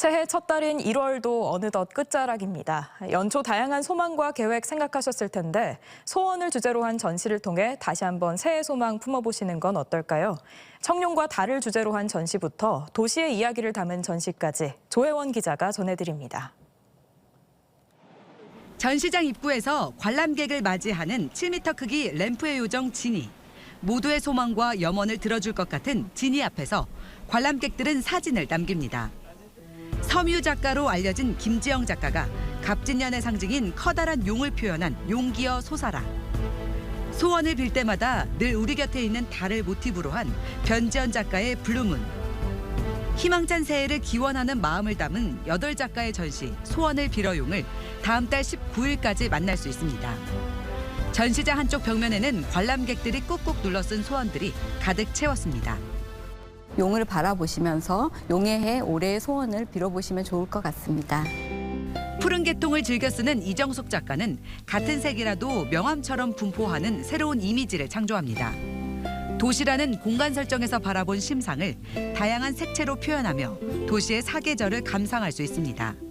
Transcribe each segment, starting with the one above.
새해 첫 달인 1월도 어느덧 끝자락입니다. 연초 다양한 소망과 계획 생각하셨을 텐데 소원을 주제로 한 전시를 통해 다시 한번 새해 소망 품어보시는 건 어떨까요? 청룡과 달을 주제로 한 전시부터 도시의 이야기를 담은 전시까지 조혜원 기자가 전해드립니다. 전시장 입구에서 관람객을 맞이하는 7m 크기 램프의 요정 지니. 모두의 소망과 염원을 들어줄 것 같은 지니 앞에서 관람객들은 사진을 남깁니다. 섬유 작가로 알려진 김지영 작가가 갑진년의 상징인 커다란 용을 표현한 용기어 소사라. 소원을 빌 때마다 늘 우리 곁에 있는 달을 모티브로 한 변지연 작가의 블루문. 희망찬 새해를 기원하는 마음을 담은 여덟 작가의 전시 소원을 빌어용을 다음 달 19일까지 만날 수 있습니다. 전시장 한쪽 벽면에는 관람객들이 꾹꾹 눌러 쓴 소원들이 가득 채웠습니다. 용을 바라보시면서 용의 해 올해의 소원을 빌어보시면 좋을 것 같습니다. 푸른 개통을 즐겨 쓰는 이정숙 작가는 같은 색이라도 명암처럼 분포하는 새로운 이미지를 창조합니다. 도시라는 공간 설정에서 바라본 심상을 다양한 색채로 표현하며 도시의 사계절을 감상할 수 있습니다.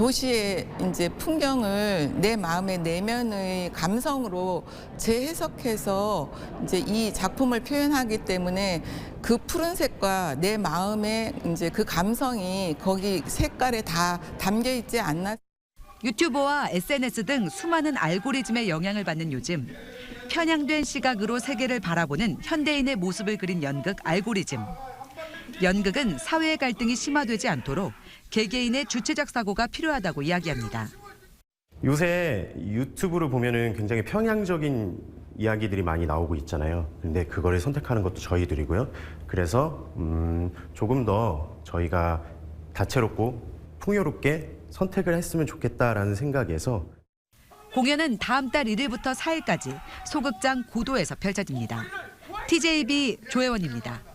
도시의 이제 풍경을 내 마음의 내면의 감성으로 재해석해서 이제 이 작품을 표현하기 때문에 그 푸른색과 내 마음의 이제 그 감성이 거기 색깔에 다 담겨 있지 않나 유튜버와 SNS 등 수많은 알고리즘의 영향을 받는 요즘 편향된 시각으로 세계를 바라보는 현대인의 모습을 그린 연극 알고리즘. 연극은 사회의 갈등이 심화되지 않도록 개개인의 주체적 사고가 필요하다고 이야기합니다. 요새 유튜브를 보면은 굉장히 평양적인 이야기들이 많이 나오고 있잖아요. 근데 그거를 선택하는 것도 저희들이고요. 그래서 음, 조금 더 저희가 다채롭고 풍요롭게 선택을 했으면 좋겠다라는 생각에서 공연은 다음 달 1일부터 4일까지 소극장 고도에서 펼쳐집니다. TJB 조혜원입니다.